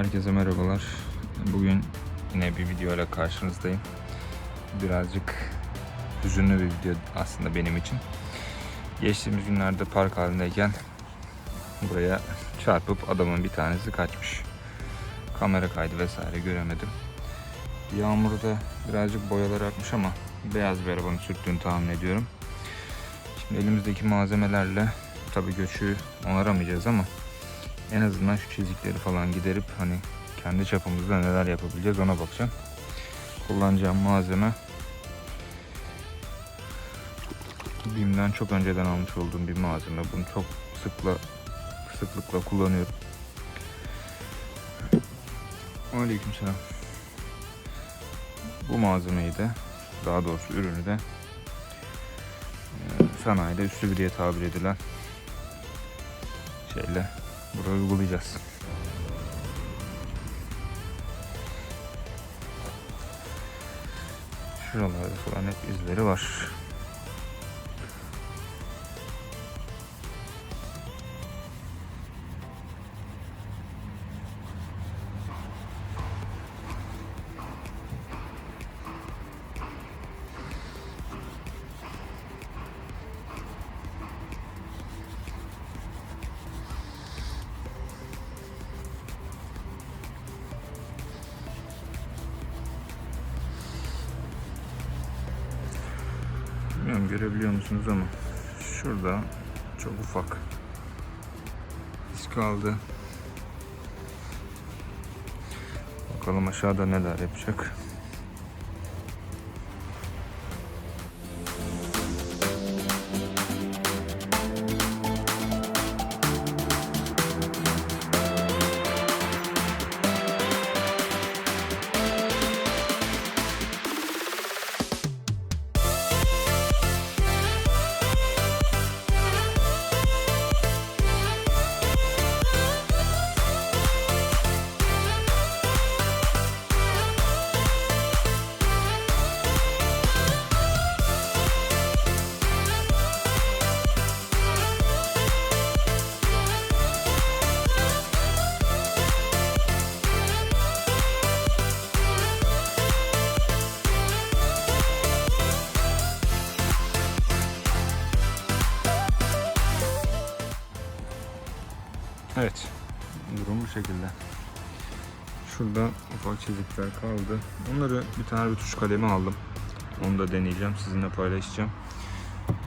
Herkese merhabalar. Bugün yine bir video ile karşınızdayım. Birazcık hüzünlü bir video aslında benim için. Geçtiğimiz günlerde park halindeyken buraya çarpıp adamın bir tanesi kaçmış. Kamera kaydı vesaire göremedim. Yağmurda birazcık boyalar akmış ama beyaz bir arabanın sürttüğünü tahmin ediyorum. Şimdi elimizdeki malzemelerle tabii göçü onaramayacağız ama en azından şu çizikleri falan giderip hani kendi çapımızda neler yapabileceğiz ona bakacağım. Kullanacağım malzeme BİM'den çok önceden almış olduğum bir malzeme. Bunu çok sıkla sıklıkla kullanıyorum. Aleykümselam. Bu malzemeyi de daha doğrusu ürünü de e, sanayide üstü bir diye tabir edilen şeyle buraya uygulayacağız. Şuralarda falan hep izleri var. Bilmiyorum görebiliyor musunuz ama şurada çok ufak iz kaldı. Bakalım aşağıda neler yapacak. Evet. Durum bu şekilde. Şurada ufak çizikler kaldı. Onları bir tane rütuş kalemi aldım. Onu da deneyeceğim. Sizinle paylaşacağım.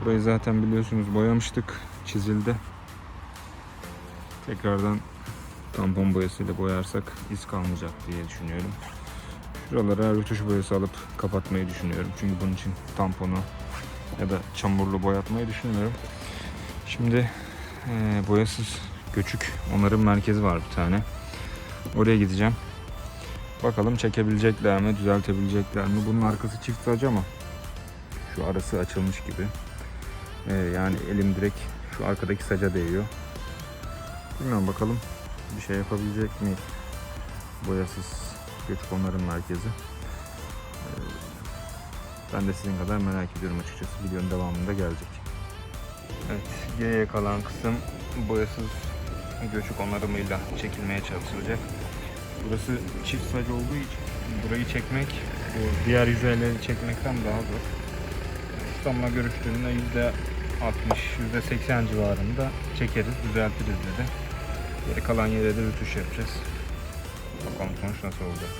Burayı zaten biliyorsunuz boyamıştık. Çizildi. Tekrardan tampon boyasıyla boyarsak iz kalmayacak diye düşünüyorum. Şuralara rütuş boyası alıp kapatmayı düşünüyorum. Çünkü bunun için tamponu ya da çamurlu boyatmayı düşünmüyorum. Şimdi eee, boyasız göçük onarım merkezi var bir tane. Oraya gideceğim. Bakalım çekebilecekler mi, düzeltebilecekler mi? Bunun arkası çift saç ama şu arası açılmış gibi. Ee, yani elim direkt şu arkadaki saca değiyor. Bilmiyorum bakalım bir şey yapabilecek mi? Boyasız göçük onarım merkezi. Ee, ben de sizin kadar merak ediyorum açıkçası. Videonun devamında gelecek. Evet, geriye kalan kısım boyasız göçük onarımıyla çekilmeye çalışılacak. Burası çift sac olduğu için burayı çekmek bu diğer yüzeyleri çekmekten daha zor. Ustamla görüştüğümde yüzde 60, yüzde 80 civarında çekeriz, düzeltiriz dedi. Geri kalan yere de rütuş yapacağız. Bakalım sonuç nasıl olacak.